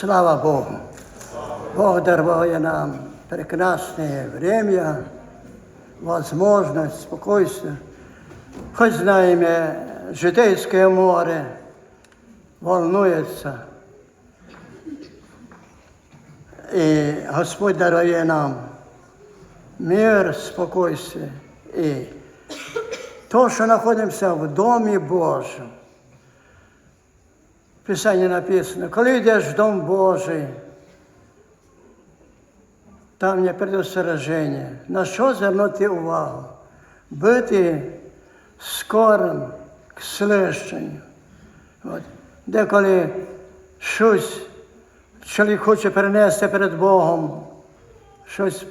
Слава Богу! Бог даровал нам прекрасное время, возможность, спокойствие. Хоть знаем, э, житейское море волнуется. И Господь дарує нам мир, спокойствие. И то, что находимся в Доме Божьем, Писанні написано, коли йдеш в Дом Божий, там є предостереження. На що звернути увагу? Бути скорим к слищенню. От. Деколи щось чоловік хоче перенести перед Богом, щось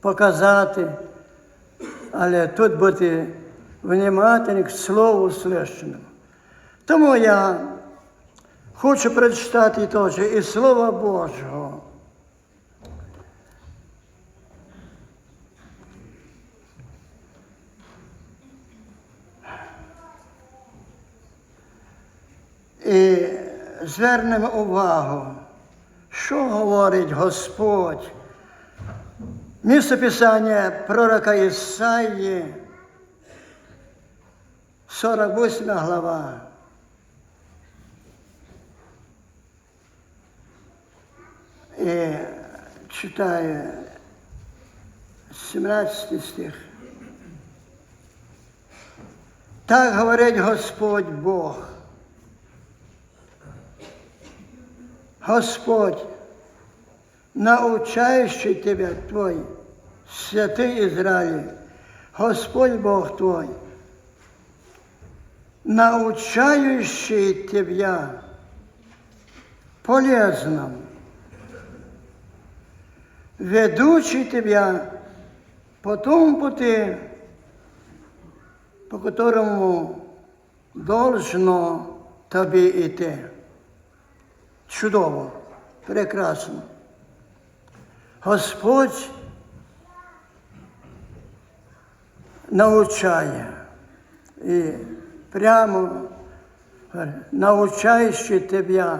показати, але тут бути внимательним к Слову слищеному. Тому я хочу прочитати теж і Слова Божого. І звернемо увагу, що говорить Господь. Місце Писання пророка Ісаї, 48 глава. Читаю 17 стих. Так говорить Господь Бог. Господь, научающий тебя Твой, святый Израиль, Господь Бог Твой, научающий тебя полезному, ведучий тебя по тому пути, по которому должно тобі йти. Чудово, прекрасно. Господь навчає і прямо научаючи тебе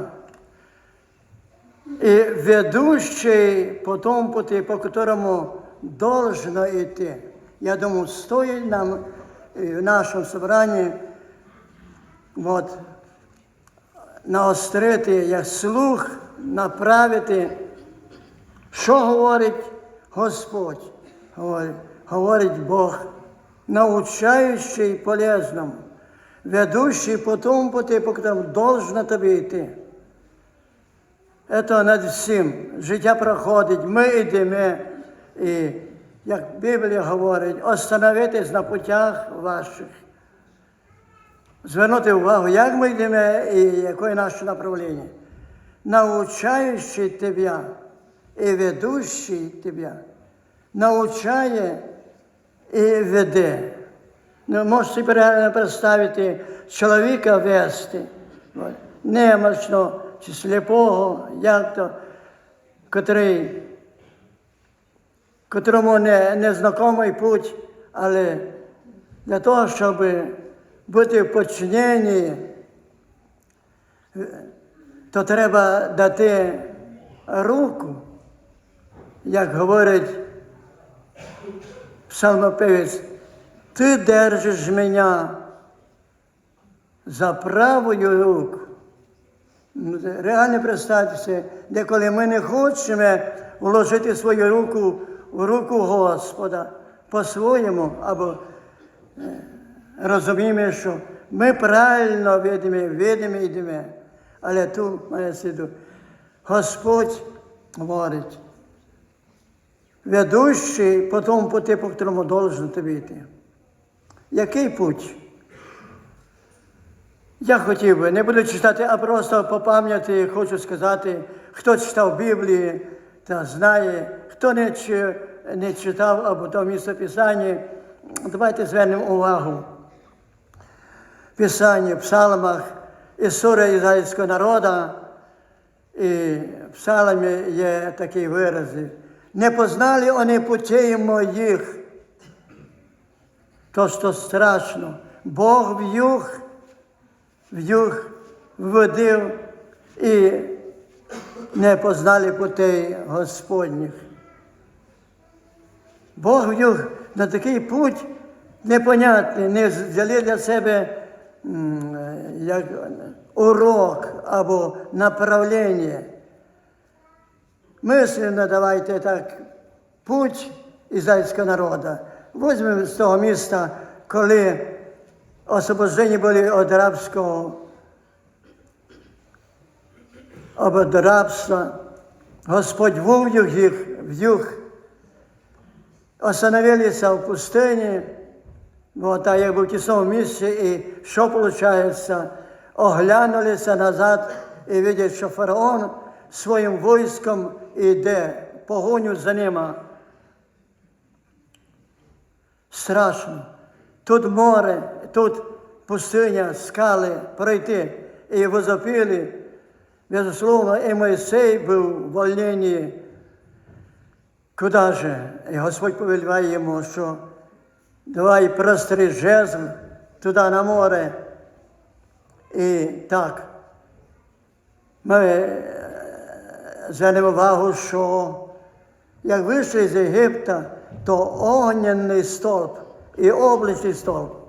и ведущий по тому пути, по которому должно идти. Я думаю, стоит нам э, в нашем собрании вот, наострити як слух, направити, що говорить Господь, говорить, говорить Бог, научаючий полезному, ведущий по тому пути, по которому должно тобі йти. Це над всім. Життя проходить, ми йдемо. І, як Біблія говорить, остановитись на путях ваших. Звернути увагу, як ми йдемо і яке наше направлення. Научаючий тебе і ведущий тебе, научає і веде. Ну, можете представити чоловіка вести, немощно чи сліпого, як то, котрий, котрому не, незнакомий путь, але для того, щоб бути в подчиненні, то треба дати руку, як говорить псалмопевець, ти держиш мене за правою руку. Ну, Реально представтеся, деколи ми не хочемо вложити свою руку в руку Господа по-своєму, або е, розуміємо, що ми правильно видимо, видимо йдемо. Але тут має сиду, Господь говорить, ведущий по тому пути, по якому должен тобі йти. Який путь? Я хотів би, не буду читати, а просто по пам'яті хочу сказати, хто читав Біблії та знає, хто не, не читав або то місце Писання, давайте звернемо увагу. Писання, в псалмах, історія ізраїльського народу, і в псалмі є такі вирази. Не познали вони путей моїх, то що страшно. Бог в'юг в'юг вводив і не познали путей Господніх. Бог вів на такий путь непонятний, не взяли для себе як урок або направлення. Мислено давайте так путь ізраїльського народу. Візьмемо з того міста, коли освобождені були від рабського від рабства. Господь вивів їх в юг, остановилися в пустині, вот, а як в тісному місці, і що виходить? Оглянулися назад і видять, що фараон своїм військом іде, погоню за ними. Страшно. Тут море, тут пустиня, скали пройти. І возопили, безусловно, і Моїсей був в волненні. Куда же? І Господь повеліває йому, що давай простри жезл туди на море. І так. Ми е, звернемо увагу, що як вийшли з Єгипта, то огняний стовп і обличний стовп.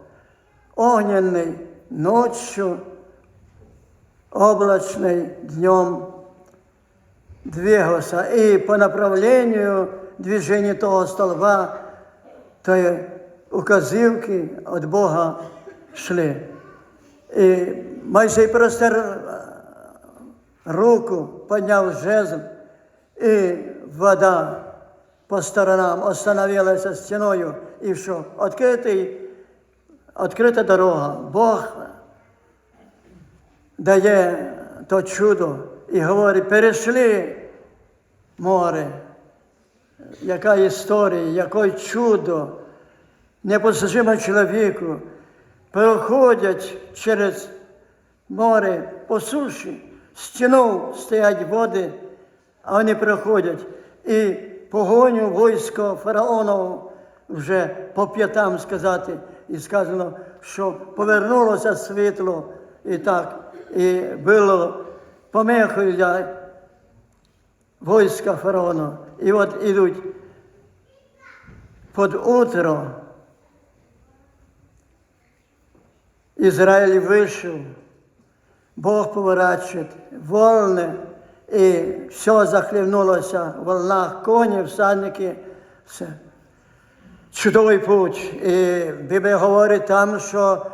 Огняний ночью, облачный днем двигался. И по направлению движения того столба, то есть указівки від Бога шли. І Мойсей простер руку, підняв жезл, і вода по сторонам остановилася стіною. І що? Відкритий, відкрита дорога. Бог дає то чудо і говорить, перейшли море. Яка історія, яке чудо непостижимо чоловіку, проходять через море по суші, стіну стоять води, а вони проходять. І погоню військо фараонову вже по п'ятам сказати, і сказано, що повернулося світло і так, і було помехою для війська фараона. І от ідуть під утро. Ізраїль вийшов, Бог поворачує, волни, і все захлівнулося в волнах, коні, всадники, все. Чудовий путь. І Біблія говорить там, що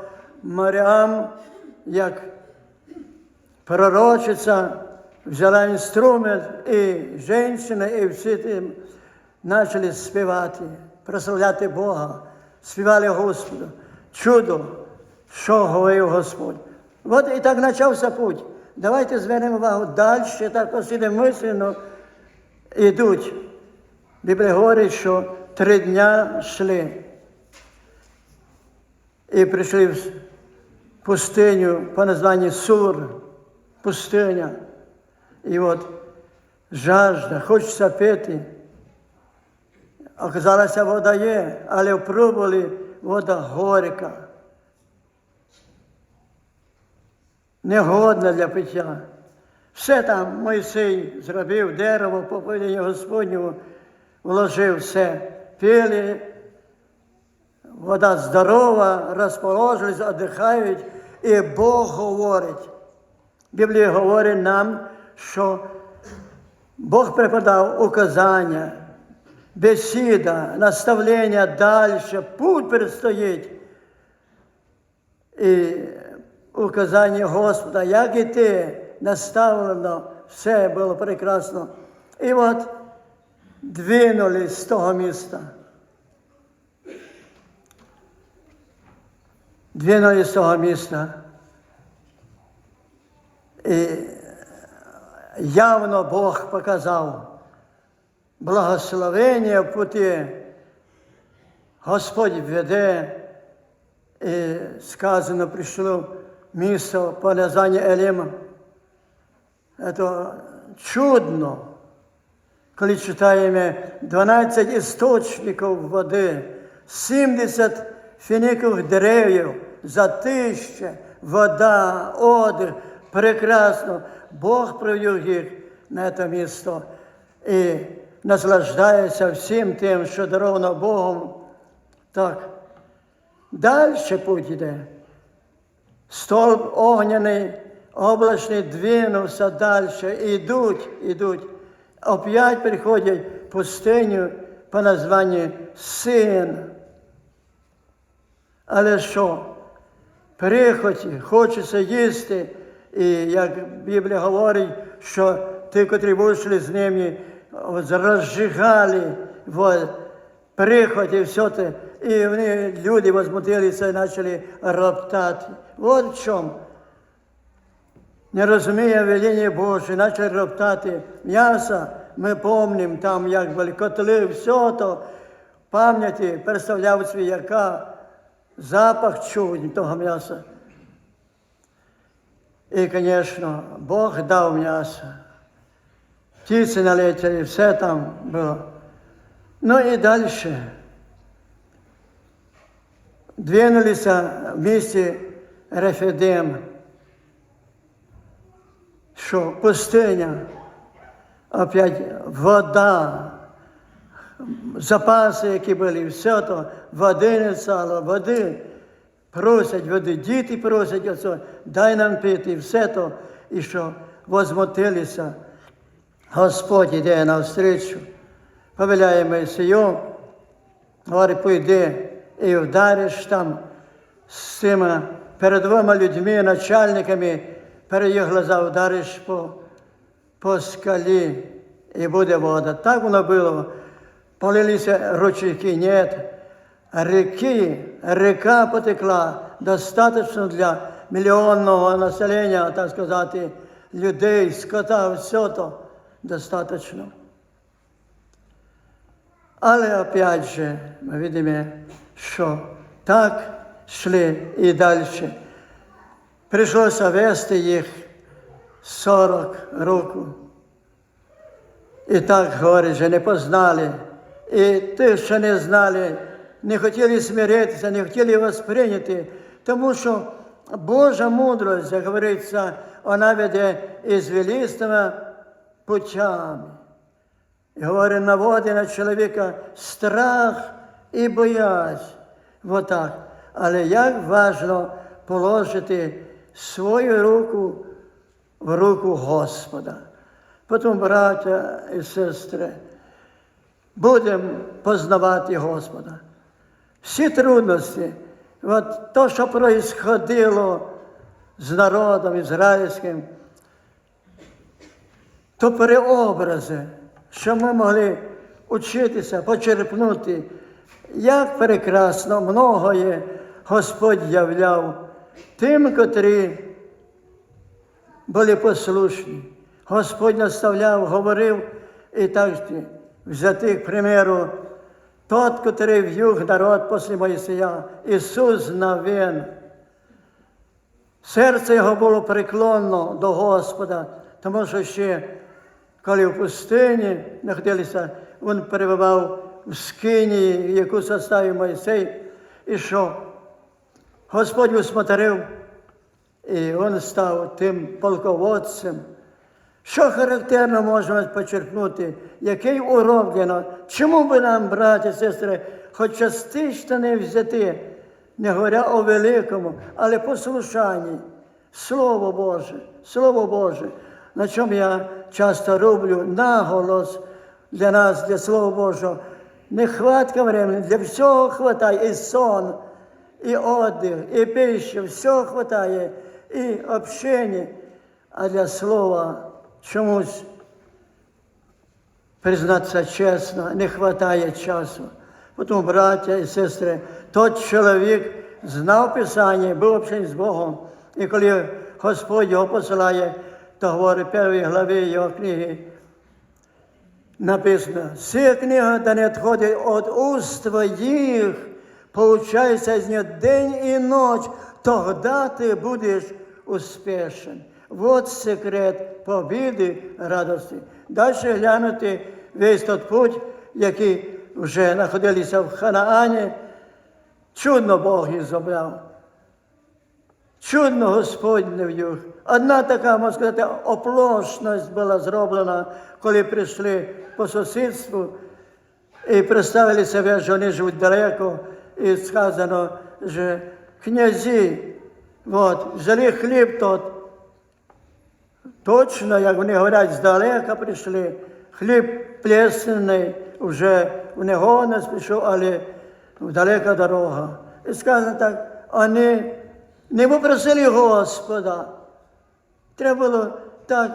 морям, як пророчиця, взяла інструмент, і жінки, і всі тим почали співати, прославляти Бога, співали Господу. Чудо, що говорив Господь. От і так почався путь. Давайте звернемо увагу далі, так посидимо мислено, йдуть. Біблія говорить, що три дня йшли. І прийшли в пустиню по названню Сур, пустиня. І от жажда, хочеться пити. Оказалася вода є, але пробували вода горька. Негодна для пиття. Все там Мойсей зробив дерево, по Господнього вложив все. Пили, вода здорова, розположились, віддихають, і Бог говорить. Біблія говорить нам, що Бог преподав указання, бесіда, наставлення далі, путь предстоїть. І указання Господа, як іти, наставлено, все було прекрасно. І от двинулись з того міста. Двинулись з того міста. І явно Бог показав благословення в путі. Господь веде, і сказано, прийшло місто по названию Еліма. Це чудно, коли читаємо 12 істочників води, 70 фіникових деревів, затище, вода, одяг, прекрасно. Бог привів їх на це місто і наслаждається всім тим, що даровано Богом. Так, далі путь йде. Столб огняний, облачний двинувся далі, ідуть, ідуть. Опять приходять в пустиню по названню Син. Але що? Прихоті, хочеться їсти. І як Біблія говорить, що ті, котрі вийшли з ними, розжигали прихоті, все те. І вони, люди возмутилися і почали роптати. От в чому. Не розуміє веління Боже, почали роптати м'ясо. Ми пам'ятаємо там, як були все то пам'яті представляв свій яка запах чув того м'яса. І, звісно, Бог дав м'ясо. Птиці налетіли, все там було. Ну і далі. Двинулися в місті Рефедем, що пустиня, опять вода, запаси, які були, все то, води не стало, води просять води, діти просять оце, дай нам пити, все то, і що возмутилися. Господь іде навстрічу, повеляє Месію, говорить, пойди і вдариш там з цими перед двома людьми, начальниками, перед їх глаза вдариш по, по скалі, і буде вода. Так воно було. Полилися ручейки, ні. Реки, река потекла достатньо для мільйонного населення, так сказати, людей, скота, все то достатньо. Але опять же, ми бачимо, що так йшли і далі. Прийшлося вести їх 40 років. І так говорить, що не познали. І ті, що не знали, не хотіли смиритися, не хотіли його сприйняти, тому що Божа мудрость, як говориться, вона веде із велістими путями. І говорить, наводить на чоловіка страх і боязнь. Вот. Але як важно положити свою руку в руку Господа. Потім, браття і сестри, будемо познавати Господа. Всі трудності, от то, що происходило з народом ізраїльським, то переобрази, що ми могли учитися, почерпнути, як прекрасно многоє Господь являв тим, котрі були послушні. Господь наставляв, говорив і так взяти, к примеру, тот, котрий в'юг народ після Моїсея, Ісус Навин. Серце його було преклонно до Господа, тому що ще, коли в пустині знаходилися, він перебував в скині, яку составив Мойсей, і що Господь усмотрив, і він став тим полководцем. Що характерно можна почерпнути, який урок для нас? Чому би нам, браті, сестри, хоч частично не взяти, не говоря о великому, але послушанні, Слово Боже, Слово Боже, на чому я часто роблю наголос для нас, для Слова Божого. Нехватка времени, для всього хватає і сон, і отдих, і пища, все хватає, і общення, а для слова чомусь, признатися чесно, не вистачає часу. Тому, браття і сестри, той чоловік знав Писання, був общений з Богом. І коли Господь його посилає, то говорить першій главі його книги, написано, «Сия книга да не відходить від уст твоїх, получайся з нього день і ніч, тогда ти будеш успішен. Вот секрет побіди, радості. Далі глянути весь той путь, який вже знаходилися в Ханаані, чудно Бог їх забрав. чудно Господне в юг. Одна така, можна сказати, оплошність була зроблена, коли прийшли по сусідству і представили себе, що вони живуть далеко, і сказано, що князі, от, взяли хліб тот, точно, як вони говорять, здалека прийшли, хліб плесний, вже в негонець пішов, але далека дорога. І сказано так, вони не попросили Господа. Треба було так,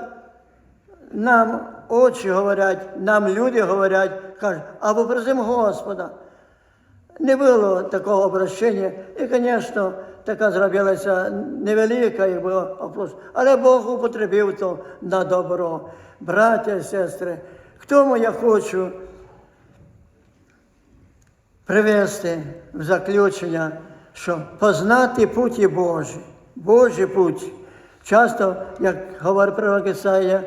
нам очі говорять, нам люди говорять, кажуть, а попросимо Господа. Не було такого обращення. І, звісно, така зробилася невелика, як оплошна. Але Бог употребив то на добро. Браття і сестри, к тому я хочу привести в заключення, що познати путі Божі, Божі путь. Часто, як говорить пророк Ісаїя,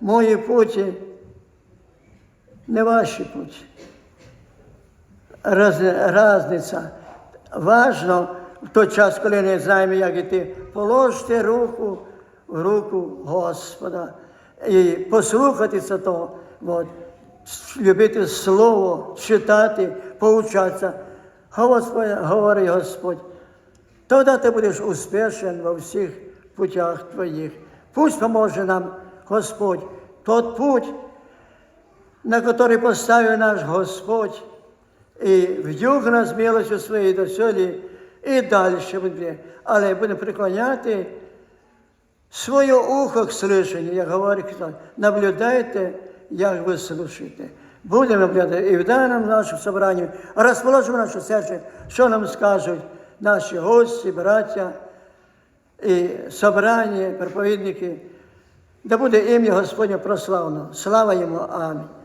мої путі не ваші путі. Раз, разниця. Важно в той час, коли не знаємо, як іти, положити руку в руку Господа і послухатися того, от, любити Слово, читати, поучатися. Господь, говорить Господь, тоді ти будеш успішен во всіх путях твоїх. Пусть поможе нам Господь, тот путь, на который поставив наш Господь, і вдюг нас милостю своєю до і далі буде. Але будемо приклоняти своє ухо к слышанню, як говорить, Христос. наблюдайте, як ви слушаєте. Будемо наблюдати і в даному нашому собранні розположимо наше серце, що нам скажуть наші гості, браття і собрання, проповідники. Да буде ім'я Господнє прославлено. Слава йому. Амінь.